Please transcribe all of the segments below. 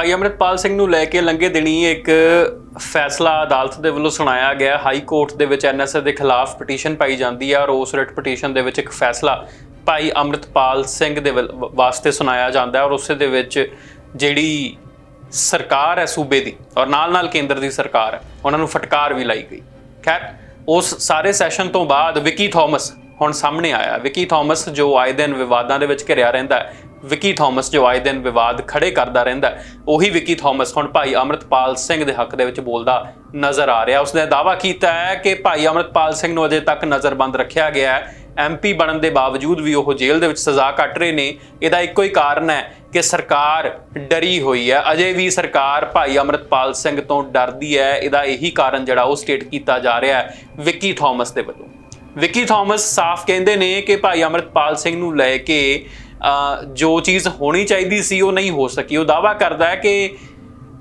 ਭਾਈ ਅਮਰਿਤਪਾਲ ਸਿੰਘ ਨੂੰ ਲੈ ਕੇ ਲੰਘੇ ਦਿਨੀ ਇੱਕ ਫੈਸਲਾ ਅਦਾਲਤ ਦੇ ਵੱਲੋਂ ਸੁਣਾਇਆ ਗਿਆ। ਹਾਈ ਕੋਰਟ ਦੇ ਵਿੱਚ ਐਨਐਸਏ ਦੇ ਖਿਲਾਫ ਪਟੀਸ਼ਨ ਪਾਈ ਜਾਂਦੀ ਹੈ ਔਰ ਉਸ ਰਿਟ ਪਟੀਸ਼ਨ ਦੇ ਵਿੱਚ ਇੱਕ ਫੈਸਲਾ ਭਾਈ ਅਮਰਿਤਪਾਲ ਸਿੰਘ ਦੇ ਵਾਸਤੇ ਸੁਣਾਇਆ ਜਾਂਦਾ ਹੈ ਔਰ ਉਸੇ ਦੇ ਵਿੱਚ ਜਿਹੜੀ ਸਰਕਾਰ ਹੈ ਸੂਬੇ ਦੀ ਔਰ ਨਾਲ-ਨਾਲ ਕੇਂਦਰ ਦੀ ਸਰਕਾਰ ਹੈ, ਉਹਨਾਂ ਨੂੰ ਫਟਕਾਰ ਵੀ ਲਾਈ ਗਈ। ਖੈਰ, ਉਸ ਸਾਰੇ ਸੈਸ਼ਨ ਤੋਂ ਬਾਅਦ ਵਿਕੀ ਥਾਮਸ ਹੁਣ ਸਾਹਮਣੇ ਆਇਆ। ਵਿਕੀ ਥਾਮਸ ਜੋ ਆਏ ਦਿਨ ਵਿਵਾਦਾਂ ਦੇ ਵਿੱਚ ਘਿਰਿਆ ਰਹਿੰਦਾ ਹੈ ਵਿਕੀ ਥਾਮਸ ਜੋ ਆਏ ਦਿਨ ਵਿਵਾਦ ਖੜੇ ਕਰਦਾ ਰਹਿੰਦਾ ਉਹੀ ਵਿਕੀ ਥਾਮਸ ਹੁਣ ਭਾਈ ਅਮਰਤਪਾਲ ਸਿੰਘ ਦੇ ਹੱਕ ਦੇ ਵਿੱਚ ਬੋਲਦਾ ਨਜ਼ਰ ਆ ਰਿਹਾ। ਉਸਨੇ ਦਾਅਵਾ ਕੀਤਾ ਹੈ ਕਿ ਭਾਈ ਅਮਰਤਪਾਲ ਸਿੰਘ ਨੂੰ ਅਜੇ ਤੱਕ ਨਜ਼ਰਬੰਦ ਰੱਖਿਆ ਗਿਆ ਹੈ। ਐਮਪੀ ਬਣਨ ਦੇ ਬਾਵਜੂਦ ਵੀ ਉਹ ਜੇਲ੍ਹ ਦੇ ਵਿੱਚ ਸਜ਼ਾ ਕੱਟ ਰਹੇ ਨੇ, ਇਹਦਾ ਇੱਕੋ ਹੀ ਕਾਰਨ ਹੈ ਕਿ ਸਰਕਾਰ ਡਰੀ ਹੋਈ ਹੈ। ਅਜੇ ਵੀ ਸਰਕਾਰ ਭਾਈ ਅਮਰਤਪਾਲ ਸਿੰਘ ਤੋਂ ਡਰਦੀ ਹੈ, ਇਹਦਾ ਇਹੀ ਕਾਰਨ ਜਿਹੜਾ ਉਹ ਸਟੇਟ ਕੀਤਾ ਜਾ ਰਿਹਾ ਹੈ ਵਿਕੀ ਥਾਮਸ ਦੇ ਵੱਲੋਂ। ਵਿੱਕੀ ਥਾਮਸ ਸਾਫ਼ ਕਹਿੰਦੇ ਨੇ ਕਿ ਭਾਈ ਅਮਰਤਪਾਲ ਸਿੰਘ ਨੂੰ ਲੈ ਕੇ ਜੋ ਚੀਜ਼ ਹੋਣੀ ਚਾਹੀਦੀ ਸੀ ਉਹ ਨਹੀਂ ਹੋ ਸਕੀ। ਉਹ ਦਾਅਵਾ ਕਰਦਾ ਹੈ ਕਿ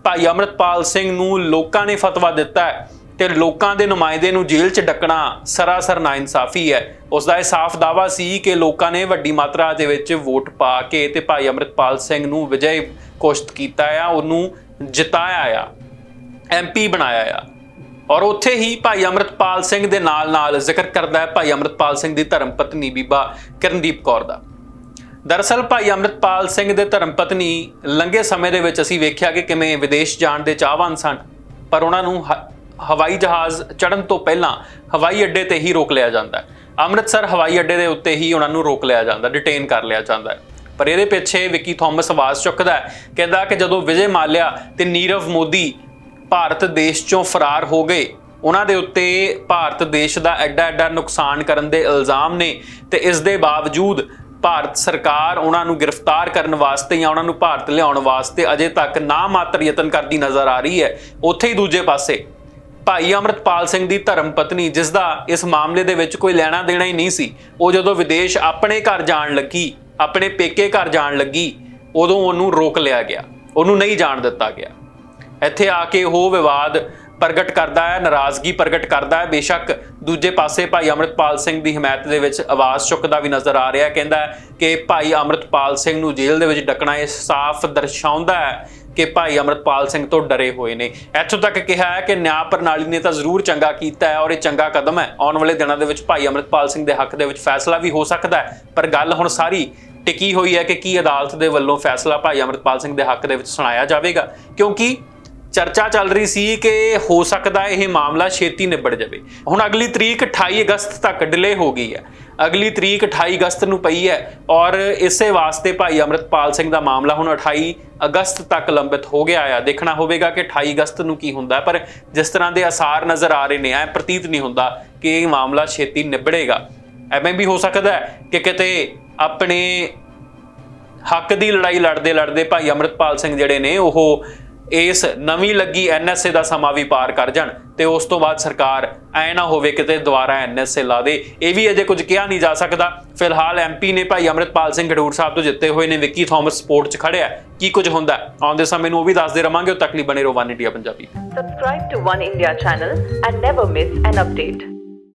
ਭਾਈ ਅਮਰਤਪਾਲ ਸਿੰਘ ਨੂੰ ਲੋਕਾਂ ਨੇ ਫਤਵਾ ਦਿੱਤਾ ਹੈ ਤੇ ਲੋਕਾਂ ਦੇ ਨੁਮਾਇੰਦੇ ਨੂੰ ਜੇਲ੍ਹ 'ਚ ਡੱਕਣਾ ਸਰਾਸਰ ਨਾਇਨਸਾਫੀ ਹੈ। ਉਸ ਦਾ ਇਹ ਸਾਫ਼ ਦਾਅਵਾ ਸੀ ਕਿ ਲੋਕਾਂ ਨੇ ਵੱਡੀ ਮਾਤਰਾ ਦੇ ਵਿੱਚ ਵੋਟ ਪਾ ਕੇ ਤੇ ਭਾਈ ਅਮਰਤਪਾਲ ਸਿੰਘ ਨੂੰ ਵਿਜੇ ਘੋਸ਼ਿਤ ਕੀਤਾ ਆ, ਉਹਨੂੰ ਜਿਤਾਇਆ ਆ ਐਮਪੀ ਬਣਾਇਆ ਆ। ਔਰ ਉੱਥੇ ਹੀ ਭਾਈ ਅਮਰਤਪਾਲ ਸਿੰਘ ਦੇ ਨਾਲ-ਨਾਲ ਜ਼ਿਕਰ ਕਰਦਾ ਹੈ ਭਾਈ ਅਮਰਤਪਾਲ ਸਿੰਘ ਦੀ ਧਰਮ ਪਤਨੀ ਬੀਬਾ ਕਿਰਨਦੀਪ ਕੌਰ ਦਾ। ਦਰਅਸਲ ਭਾਈ ਅਮਰਤਪਾਲ ਸਿੰਘ ਦੇ ਧਰਮ ਪਤਨੀ ਲੰਘੇ ਸਮੇਂ ਦੇ ਵਿੱਚ ਅਸੀਂ ਵੇਖਿਆ ਕਿ ਕਿਵੇਂ ਵਿਦੇਸ਼ ਜਾਣ ਦੇ ਚਾਹਵਾਨ ਸਨ, ਪਰ ਉਹਨਾਂ ਨੂੰ ਹ- ਹਵਾਈ ਜਹਾਜ਼ ਚੜਨ ਤੋਂ ਪਹਿਲਾਂ ਹਵਾਈ ਅੱਡੇ ਤੇ ਹੀ ਰੋਕ ਲਿਆ ਜਾਂਦਾ ਹੈ। ਅੰਮ੍ਰਿਤਸਰ ਹਵਾਈ ਅੱਡੇ ਦੇ ਉੱਤੇ ਹੀ ਉਹਨਾਂ ਨੂੰ ਰੋਕ ਲਿਆ ਜਾਂਦਾ ਡਿਟੇਨ ਕਰ ਲਿਆ ਜਾਂਦਾ ਹੈ। ਪਰ ਇਹਦੇ ਪਿੱਛੇ ਵਿੱਕੀ ਥਾਮਸ ਆਵਾਜ਼ ਚੁੱਕਦਾ ਹੈ, ਕਹਿੰਦਾ ਕਿ ਜਦੋਂ ਵਿਜੇ ਮਾਲਿਆ ਤੇ ਨੀਰਵ ਮੋਦੀ ਭਾਰਤ ਦੇਸ਼ ਚੋਂ ਫਰਾਰ ਹੋ ਗਏ, ਉਹਨਾਂ ਦੇ ਉੱਤੇ ਭਾਰਤ ਦੇਸ਼ ਦਾ ਐਡਾ ਐਡਾ ਨੁਕਸਾਨ ਕਰਨ ਦੇ ਇਲਜ਼ਾਮ ਨੇ ਤੇ ਇਸ ਦੇ ਬਾਵਜੂਦ ਭਾਰਤ ਸਰਕਾਰ ਉਹਨਾਂ ਨੂੰ ਗ੍ਰਿਫਤਾਰ ਕਰਨ ਵਾਸਤੇ ਜਾਂ ਉਹਨਾਂ ਨੂੰ ਭਾਰਤ ਲਿਆਉਣ ਵਾਸਤੇ ਅਜੇ ਤੱਕ ਨਾ ਮਾਤਰ ਯਤਨ ਕਰਦੀ ਨਜ਼ਰ ਆ ਰਹੀ ਹੈ। ਉੱਥੇ ਹੀ ਦੂਜੇ ਪਾਸੇ ਭਾਈ ਅਮਰਤਪਾਲ ਸਿੰਘ ਦੀ ਧਰਮ ਪਤਨੀ, ਜਿਸ ਦਾ ਇਸ ਮਾਮਲੇ ਦੇ ਵਿੱਚ ਕੋਈ ਲੈਣਾ ਦੇਣਾ ਹੀ ਨਹੀਂ ਸੀ, ਉਹ ਜਦੋਂ ਵਿਦੇਸ਼ ਆਪਣੇ ਘਰ ਜਾਣ ਲੱਗੀ, ਆਪਣੇ ਪੇਕੇ ਘਰ ਜਾਣ ਲੱਗੀ, ਉਦੋਂ ਉਹਨੂੰ ਰੋਕ ਲਿਆ ਗਿਆ, ਉਹਨੂੰ ਨਹੀਂ ਜਾਣ ਦਿੱਤਾ ਗਿਆ। ਇੱਥੇ ਆ ਕੇ ਉਹ ਵਿਵਾਦ ਪ੍ਰਗਟ ਕਰਦਾ ਹੈ, ਨਾਰਾਜ਼ਗੀ ਪ੍ਰਗਟ ਕਰਦਾ ਹੈ। ਬੇਸ਼ੱਕ ਦੂਜੇ ਪਾਸੇ ਭਾਈ ਅਮਰਤਪਾਲ ਸਿੰਘ ਦੀ ਹਮਾਇਤ ਦੇ ਵਿੱਚ ਆਵਾਜ਼ ਚੁੱਕਦਾ ਵੀ ਨਜ਼ਰ ਆ ਰਿਹਾ ਕਹਿੰਦਾ ਕਿ ਭਾਈ ਅਮਰਤਪਾਲ ਸਿੰਘ ਨੂੰ ਜੇਲ੍ਹ ਦੇ ਵਿੱਚ ਡੱਕਣਾ ਇਹ ਸਾਫ਼ ਦਰਸਾਉਂਦਾ ਹੈ ਕਿ ਭਾਈ ਅਮਰਤਪਾਲ ਸਿੰਘ ਤੋਂ ਡਰੇ ਹੋਏ ਨੇ। ਇੱਥੋਂ ਤੱਕ ਕਿਹਾ ਹੈ ਕਿ ਨਿਆਂ ਪ੍ਰਣਾਲੀ ਨੇ ਤਾਂ ਜ਼ਰੂਰ ਚੰਗਾ ਕੀਤਾ ਹੈ ਔਰ ਇਹ ਚੰਗਾ ਕਦਮ ਹੈ। ਆਉਣ ਵਾਲੇ ਦਿਨਾਂ ਦੇ ਵਿੱਚ ਭਾਈ ਅਮਰਤਪਾਲ ਸਿੰਘ ਦੇ ਹੱਕ ਦੇ ਵਿੱਚ ਫੈਸਲਾ ਵੀ ਹੋ ਸਕਦਾ ਹੈ। ਪਰ ਗੱਲ ਹੁਣ ਸਾਰੀ ਟਿਕੀ ਹੋਈ ਹੈ ਕਿ ਕੀ ਅਦਾਲਤ ਦੇ ਵੱਲੋਂ ਫੈਸਲਾ ਭਾਈ ਅਮਰਤਪਾਲ ਸਿੰਘ ਦੇ ਹੱਕ ਦੇ ਵਿੱਚ ਸੁਣਾਇਆ ਜਾਵੇਗਾ। ਕਿਉਂਕਿ ਚਰਚਾ ਚੱਲ ਰਹੀ ਸੀ ਕਿ ਹੋ ਸਕਦਾ ਇਹ ਮਾਮਲਾ ਛੇਤੀ ਨਿਬੜ ਜਾਵੇ। ਹੁਣ ਅਗਲੀ ਤਰੀਕ 28 ਅਗਸਤ ਤੱਕ ਡਿਲੇ ਹੋ ਗਈ ਹੈ। ਅਗਲੀ ਤਰੀਕ 28 ਅਗਸਤ ਨੂੰ ਪਈ ਹੈ ਔਰ ਇਸੇ ਵਾਸਤੇ ਭਾਈ ਅਮਰਤਪਾਲ ਸਿੰਘ ਦਾ ਮਾਮਲਾ ਹੁਣ 28 ਅਗਸਤ ਤੱਕ ਲੰਬਿਤ ਹੋ ਗਿਆ ਆ। ਦੇਖਣਾ ਹੋਵੇਗਾ ਕਿ 28 ਅਗਸਤ ਨੂੰ ਕੀ ਹੁੰਦਾ, ਪਰ ਜਿਸ ਤਰ੍ਹਾਂ ਦੇ ਆਸਾਰ ਨਜ਼ਰ ਆ ਰਹੇ ਨੇ, ਐ ਪ੍ਰਤੀਤ ਨਹੀਂ ਹੁੰਦਾ ਕਿ ਇਹ ਮਾਮਲਾ ਛੇਤੀ ਨਿਬੜੇਗਾ। ਐਵੇਂ ਵੀ ਹੋ ਸਕਦਾ ਹੈ ਕਿ ਕਿਤੇ ਆਪਣੇ ਹੱਕ ਦੀ ਲੜਾਈ ਲੜਦੇ ਲੜਦੇ ਭਾਈ ਅਮਰਤਪਾਲ ਸਿੰਘ ਜਿਹੜੇ ਨੇ, ਉਹ ਇਸ ਨਵੀਂ ਲੱਗੀ ਐਨਐਸਏ ਦਾ ਸਮਾਂ ਵੀ ਪਾਰ ਕਰ ਜਾਣ ਤੇ ਉਸ ਤੋਂ ਬਾਅਦ ਸਰਕਾਰ ਐ ਨਾ ਹੋਵੇ ਕਿਤੇ ਦੁਬਾਰਾ ਐਨਐਸਏ ਲਾ ਦੇ। ਇਹ ਵੀ ਅਜੇ ਕੁਝ ਕਿਹਾ ਨਹੀਂ ਜਾ ਸਕਦਾ। ਫਿਲਹਾਲ ਐਮਪੀ ਨੇ ਭਾਈ ਅਮਰਤਪਾਲ ਸਿੰਘ ਖਡੂਰ ਸਾਹਿਬ ਤੋਂ ਜਿੱਤੇ ਹੋਏ ਨੇ, ਵਿੱਕੀ ਥਾਮਸ ਸਪੋਰਟ 'ਚ ਖੜਿਆ ਕੀ ਕੁਝ ਹੁੰਦਾ ਆਉਂਦੇ ਸਮੇਂ ਨੂੰ ਉਹ ਵੀ ਦੱਸਦੇ ਰਵਾਂਗੇ। ਉਹ ਤੱਕ ਲਈ ਬਣੇ ਰਹੋ One India Punjabi Subscribe to One India channel and never miss an update.